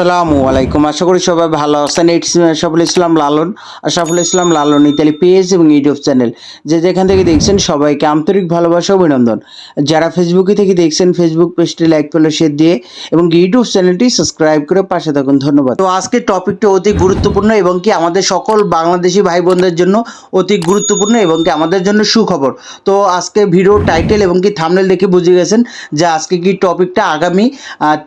আসসালামু আলাইকুম। আশা করি সবাই ভালো আছেন। It's Ashaful Islam Lalon. Ashaful Islam Lalon Italy page এবং ইউটিউব চ্যানেল। যে যেখান থেকে দেখছেন সবাইকে আন্তরিক ভালোবাসা অভিনন্দন। যারা ফেসবুকে থেকে দেখছেন ফেসবুক পেজটি লাইক ফলো শেয়ার দিয়ে এবং ইউটিউব চ্যানেলটি সাবস্ক্রাইব করে পাশে থাকুন। ধন্যবাদ। তো আজকের টপিকটা অতি গুরুত্বপূর্ণ এবং কি আমাদের সকল বাংলাদেশি ভাই বোনদের জন্য অতি গুরুত্বপূর্ণ এবং কি আমাদের জন্য সুখবর। তো আজকে ভিডিও টাইটেল এবং কি থামনেল দেখে বুঝে গেছেন যে আজকে কি টপিকটা আগামী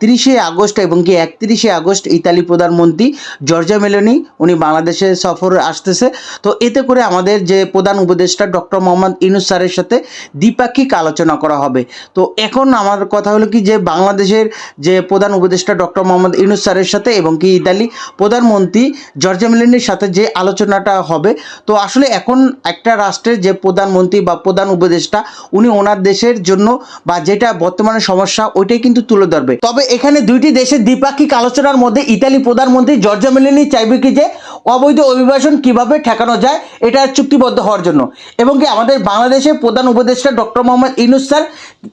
তিরিশে আগস্ট এবং কি একত্রিশে আগস্ট ইতালি প্রধানমন্ত্রী জর্জা মেলোনি, উনি বাংলাদেশে সফর আসতেছে। তো এতে করে আমাদের যে প্রধান উপদেষ্টা ডক্টর মোহাম্মদ ইনুস স্যারের সাথে দ্বিপাক্ষিক আলোচনা করা হবে। তো এখন আমার কথা হলো কি যে বাংলাদেশের যে প্রধান উপদেষ্টা ডক্টর মোহাম্মদ ইনুস স্যারের সাথে এবং কি ইতালি প্রধানমন্ত্রী জর্জা মেলোনির সাথে যে আলোচনাটা হবে, তো আসলে এখন একটা রাষ্ট্রের যে প্রধানমন্ত্রী বা প্রধান উপদেষ্টা, উনি ওনার দেশের জন্য বা যেটা বর্তমানে সমস্যা, ওইটাই কিন্তু তুলে ধরবে। তবে এখানে দুইটি দেশের দ্বিপাক্ষিক আলোচনার মধ্যে, ইতালি প্রধানমন্ত্রী জর্জা মেলিনি চাইবে কি যে অবৈধ অভিবাসন কীভাবে ঠেকানো যায়, এটা চুক্তিবদ্ধ হওয়ার জন্য। এবং কি আমাদের বাংলাদেশের প্রধান উপদেষ্টা ডক্টর মোহাম্মদ ইনুস স্যার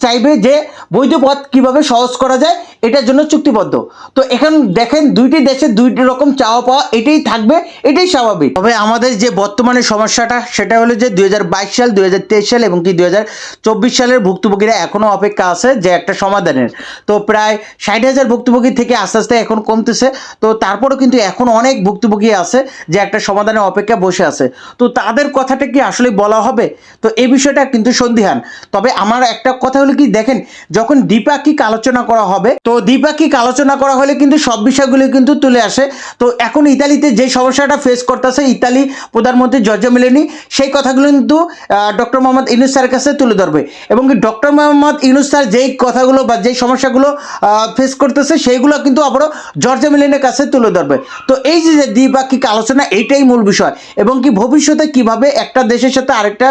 চাইবে যে বৈধ পথ কীভাবে সহজ করা যায় এটার জন্য চুক্তিবদ্ধ। তো এখন দেখেন দুইটি দেশের দুইটি রকম চাওয়া পাওয়া, এটাই থাকবে, এটাই স্বাভাবিক। তবে আমাদের যে বর্তমানে সমস্যাটা, সেটা হলো যে দুই হাজার বাইশ সাল, দুই হাজার তেইশ সাল এবং কি দুই হাজার চব্বিশ সালের ভুক্তভোগীরা এখনও অপেক্ষা আছে যে একটা সমাধানের। তো প্রায় ষাট হাজার ভুক্তভোগী থেকে আস্তে আস্তে এখন কমতেছে। তো তারপরেও কিন্তু এখন অনেক ভুক্তভোগী আছে যে একটা সমাধানের অপেক্ষা বসে আছে। তো তাদের কথাটা কি আসলে বলা হবে? তো এই বিষয়টা কিন্তু সন্দিহান। তবে আমার একটা কথা হলো কি, দেখেন, যখন দ্বিপাক্ষিক আলোচনা করা হবে, তো দ্বিপাক্ষিক আলোচনা করা হলে কিন্তু সব বিষয়গুলো কিন্তু তুলে আসে। তো এখন ইতালিতে যে সমস্যাটা ফেস করতেছে, ইতালি প্রধানমন্ত্রী জর্জা মেলেনি সেই কথাগুলো কিন্তু ডক্টর মোহাম্মদ ইনুস স্যারের কাছে তুলে ধরবে। এবং ডক্টর মোহাম্মদ ইনুস স্যার যেই কথাগুলো বা যেই সমস্যাগুলো ফেস করতেছে, সেইগুলো কিন্তু আবারও জর্জা মেলেনের কাছে তুলে ধরবে। তো এই যে দ্বিপাক্ষিক আলোচনা, এইটাই মূল বিষয়। এবং কি ভবিষ্যতে কীভাবে একটা দেশের সাথে আরেকটা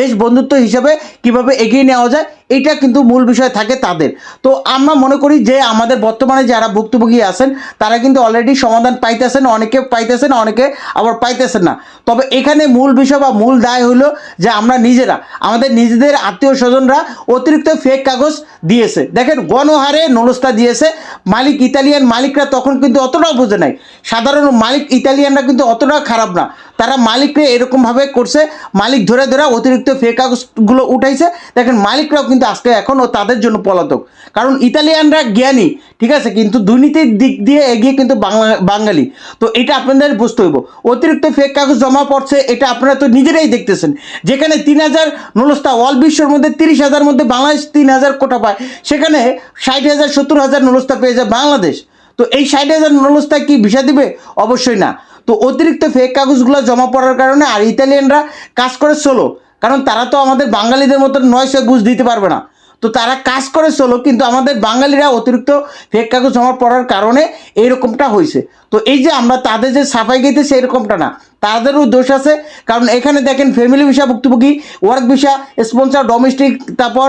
দেশ বন্ধুত্ব হিসাবে কীভাবে এগিয়ে নেওয়া যায় এটা কিন্তু মূল বিষয় থাকে তাদের। তো আমরা মনে করি যে আমাদের বর্তমানে যারা ভুক্তভোগী আছেন, তারা কিন্তু অলরেডি সমাধান পাইতেছেন, অনেকে পাইতেছেন, অনেকে আবার পাইতেছেন না। তবে এখানে মূল বিষয় বা মূল দায় হলো যে আমরা নিজেরা, আমাদের নিজেদের আত্মীয় স্বজনরা অতিরিক্ত ফেক কাগজ দিয়েছে। দেখেন গণহারে নলস্তা দিয়েছে মালিক ইতালিয়ান মালিকরা তখন কিন্তু অতটাও বোঝে নাই। সাধারণ মালিক ইতালিয়ানরা কিন্তু অতটা খারাপ না। তারা মালিককে এরকমভাবে করছে, মালিক ধরে ধরে অতিরিক্ত ফেক কাগজগুলো উঠাইছে। দেখেন মালিকরাও কিন্তু আজকে এখনও তাদের জন্য পলাতক। কারণ ইতালিয়ানরা জ্ঞানী। ঠিক আছে? কিন্তু দুর্নীতির দিক দিয়ে এগিয়ে কিন্তু বাংলা, বাঙালি। তো এটা আপনাদের বুঝতে হইব। অতিরিক্ত ফেক কাগজ জমা পড়ছে, এটা আপনারা তো নিজেরাই দেখতেছেন। যেখানে তিন হাজার নলস্তা অল বিশ্বর মধ্যে তিরিশ হাজার মধ্যে বাংলাদেশ তিন হাজার কোটা পায়, সেখানে ষাট হাজার, সত্তর হাজার নলস্তা পেয়ে যায় বাংলাদেশ। তো এই ষাট হাজার নলস্তা কি ভিসা দিবে? অবশ্যই না। তো অতিরিক্ত ফেক কাগজগুলো জমা পড়ার কারণে আর ইতালিয়ানরা কাজ করে চলো কারণ তারা তো আমাদের বাঙালিদের মতো নয় সে বুঝ দিতে পারবে না। তো তারা কাজ করে চলো, কিন্তু আমাদের বাঙালিরা অতিরিক্ত ফেক কাগজ জমা পড়ার কারণে এইরকমটা হয়েছে তো এই যে আমরা তাদের যে সাফাই গেতেছে এরকমটা না। তাদেরও দোষ আছে, কারণ এখানে দেখেন ফ্যামিলি ভিসা ভুক্তভোগী ওয়ার্ক ভিসা স্পন্সার ডোমেস্টিক তারপর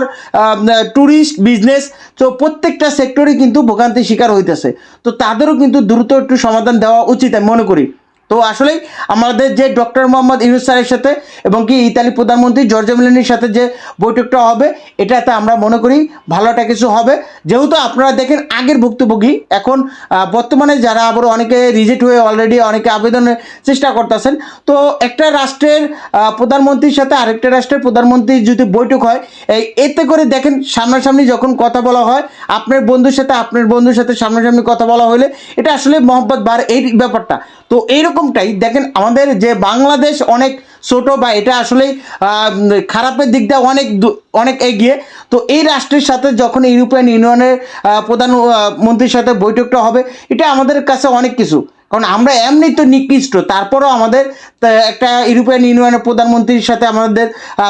ট্যুরিস্ট বিজনেস তো প্রত্যেকটা সেক্টরে কিন্তু ভোগান্তির শিকার হইতেছে। তো তাদেরও কিন্তু দ্রুত একটু সমাধান দেওয়া উচিত আমি মনে করি। তো আসলেই আমাদের যে ডক্টর মোহাম্মদ ইউনুস স্যারের সাথে এবং কি ইতালি প্রধানমন্ত্রী জর্জা মেলানির সাথে যে বৈঠকটা হবে, এটাতে আমরা মনে করি ভালোটা কিছু হবে। যেহেতু আপনারা দেখেন আগের ভুক্তভোগী, এখন বর্তমানে যারা আবার অনেকে রিজেক্ট হয়ে অলরেডি অনেকে আবেদনের চেষ্টা করতেছেন, তো একটা রাষ্ট্রের প্রধানমন্ত্রীর সাথে আরেকটা রাষ্ট্রের প্রধানমন্ত্রীর যদি বৈঠক হয়, এই এতে করে দেখেন সামনাসামনি যখন কথা বলা হয়, আপনার বন্ধুর সাথে, আপনার বন্ধুর সাথে সামনাসামনি কথা বলা হলে, এটা আসলে মহব্বত বার এই ব্যাপারটা। তো এইরকমটাই দেখেন আমাদের যে বাংলাদেশ অনেক ছোট বা এটা আসলেই খারাপের দিকটা অনেক অনেক এগিয়ে। তো এই রাষ্ট্রের সাথে যখন ইউরোপিয়ান ইউনিয়নের প্রধানমন্ত্রীর প্রধান মন্ত্রীর সাথে বৈঠকটা হবে, এটা আমাদের কাছে অনেক কিছু। কারণ আমরা এমনি তো নিকৃষ্ট, তারপরও আমাদের একটা ইউরোপিয়ান ইউনিয়নের প্রধানমন্ত্রীর সাথে আমাদের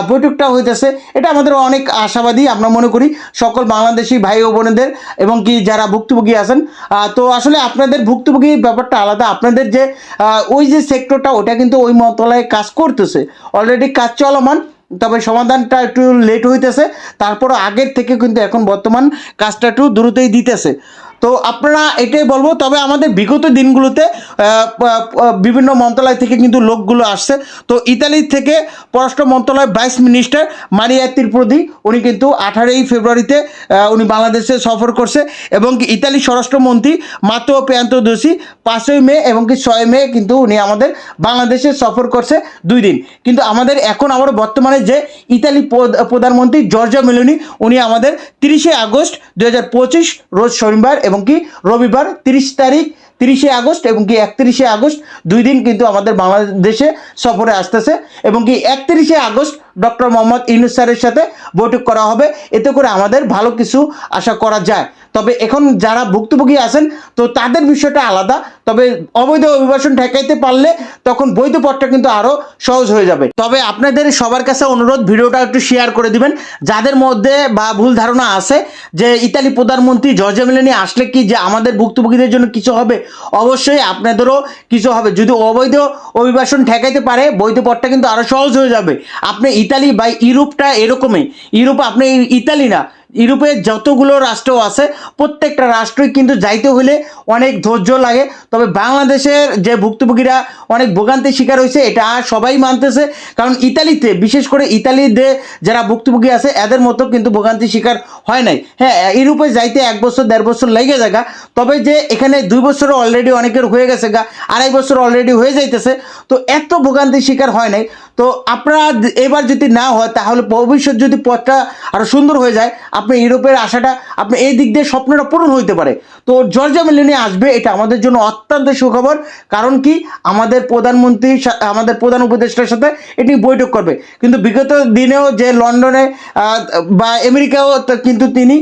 বৈঠকটা হইতেছে। এটা আমাদের অনেক আশাবাদী, আমরা মনে করি সকল বাংলাদেশি ভাই ও বোনেদের এবং কি যারা ভুক্তভোগী আছেন তো আসলে আপনাদের ভুক্তভোগী ব্যাপারটা আলাদা। আপনাদের যে ওই যে সেক্টরটা ওটা কিন্তু ওই মন্ত্রণালয়ে কাজ করতেছে। অলরেডি কাজ চলমান, তবে সমাধানটা একটু লেট হইতেছে। তারপরও আগের থেকে কিন্তু এখন বর্তমান কাজটা একটু দ্রুতই দিতেছে। তো আপনারা এটাই বলব, তবে আমাদের বিগত দিনগুলোতে বিভিন্ন মন্ত্রণালয় থেকে কিন্তু লোকগুলো আসছে। তো ইতালি থেকে পররাষ্ট্র মন্ত্রণালয় ভাইস মিনিস্টার মারিয়া ত্রিপ্রদি উনি কিন্তু আঠারোই ফেব্রুয়ারিতে উনি বাংলাদেশে সফর করছে এবং ইতালি স্বরাষ্ট্রমন্ত্রী মাতো পেয়ান্ত দোষী, পাঁচই মে এবং কি ছয় মে কিন্তু উনি আমাদের বাংলাদেশে সফর করছে দুই দিন। কিন্তু আমাদের এখন আমরা বর্তমানে যে ইতালি প্রধ- প্রধানমন্ত্রী জর্জা মেলোনি, উনি আমাদের তিরিশে আগস্ট দু হাজার পঁচিশ, রোজ শনিবার এবং কি রবিবার তিরিশ তারিখ, তিরিশে আগস্ট এবং কি একত্রিশে আগস্ট দুই দিন কিন্তু আমাদের বাংলাদেশে সফরে আসতেছে এবং কি একত্রিশে আগস্ট ডক্টর মোহাম্মদ ইউনুস স্যারের সাথে বৈঠক করা হবে। এতে করে আমাদের ভালো কিছু আশা করা যায়। তবে এখন যারা ভুক্তভোগী আছেন, তো তাদের বিষয়টা আলাদা। তবে অবৈধ অভিবাসন ঠেকাইতে পারলে তখন বৈধ পথটা কিন্তু আরও সহজ হয়ে যাবে। তবে আপনাদের সবার কাছে অনুরোধ, ভিডিওটা একটু শেয়ার করে দিবেন। যাদের মধ্যে বা ভুল ধারণা আছে যে ইতালি প্রধানমন্ত্রী জর্জা মেলেনি আসলে কি, যে আমাদের ভুক্তভোগীদের জন্য কিছু হবে, অবশ্যই আপনাদেরও কিছু হবে। যদি অবৈধ অভিবাসন ঠেকাইতে পারে, বৈধ পথটা কিন্তু আরও সহজ হয়ে যাবে। আপনি ইতালি বা ইউরোপটা এরকমই। ইউরোপ আপনি ইতালি না ইউরোপের যতগুলো রাষ্ট্র আছে, প্রত্যেকটা রাষ্ট্রই কিন্তু যাইতে হলে অনেক ধৈর্য লাগে। তবে বাংলাদেশের যে ভুক্তভোগীরা অনেক ভোগান্তির শিকার হয়েছে, এটা সবাই মানতেছে। কারণ ইতালিতে, বিশেষ করে ইতালিতে যারা ভুক্তভোগী আছে, এদের মতো কিন্তু ভোগান্তির শিকার হয় নাই। হ্যাঁ ইউরোপে যাইতে এক বছর, দেড় বছর লেগে জায়গা তবে যে এখানে দুই বছর অলরেডি অনেকের হয়ে গেছে গা, আড়াই বছর অলরেডি হয়ে যাইতেছে। তো এত ভোগান্তির শিকার হয় নাই। তো আপনারা এবার যদি না হয়, তাহলে ভবিষ্যৎ যদি পথটা আরও সুন্দর হয়ে যায় আপনি ইউরোপের আশাটা, আপনি এই দিক দিয়ে স্বপ্নটা পূরণ হইতে পারে। তো জর্জা মেলেনি আসবে, এটা আমাদের জন্য অত্যন্ত সুখবর। কারণ কি? আমাদের প্রধানমন্ত্রী, আমাদের প্রধান উপদেষ্টার সাথে এটি বৈঠক করবে। কিন্তু বিগত দিনেও যে লন্ডনে বা আমেরিকাও কিন্তু তিনি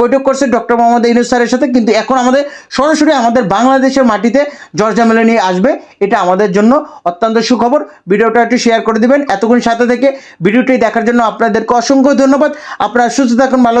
বৈঠক করছে ডক্টর মোহাম্মদ ইউনুস স্যারের সাথে। কিন্তু এখন আমাদের, সরাসরি আমাদের বাংলাদেশের মাটিতে জর্জা মেলেনি আসবে, এটা আমাদের জন্য অত্যন্ত সুখবর। ভিডিওটা একটু শেয়ার করে দিবেন। এতক্ষণ সাথে থেকে ভিডিওটি দেখার জন্য আপনাদেরকে অসংখ্য ধন্যবাদ। আপনারা সুস্থ থাকুন, ভালো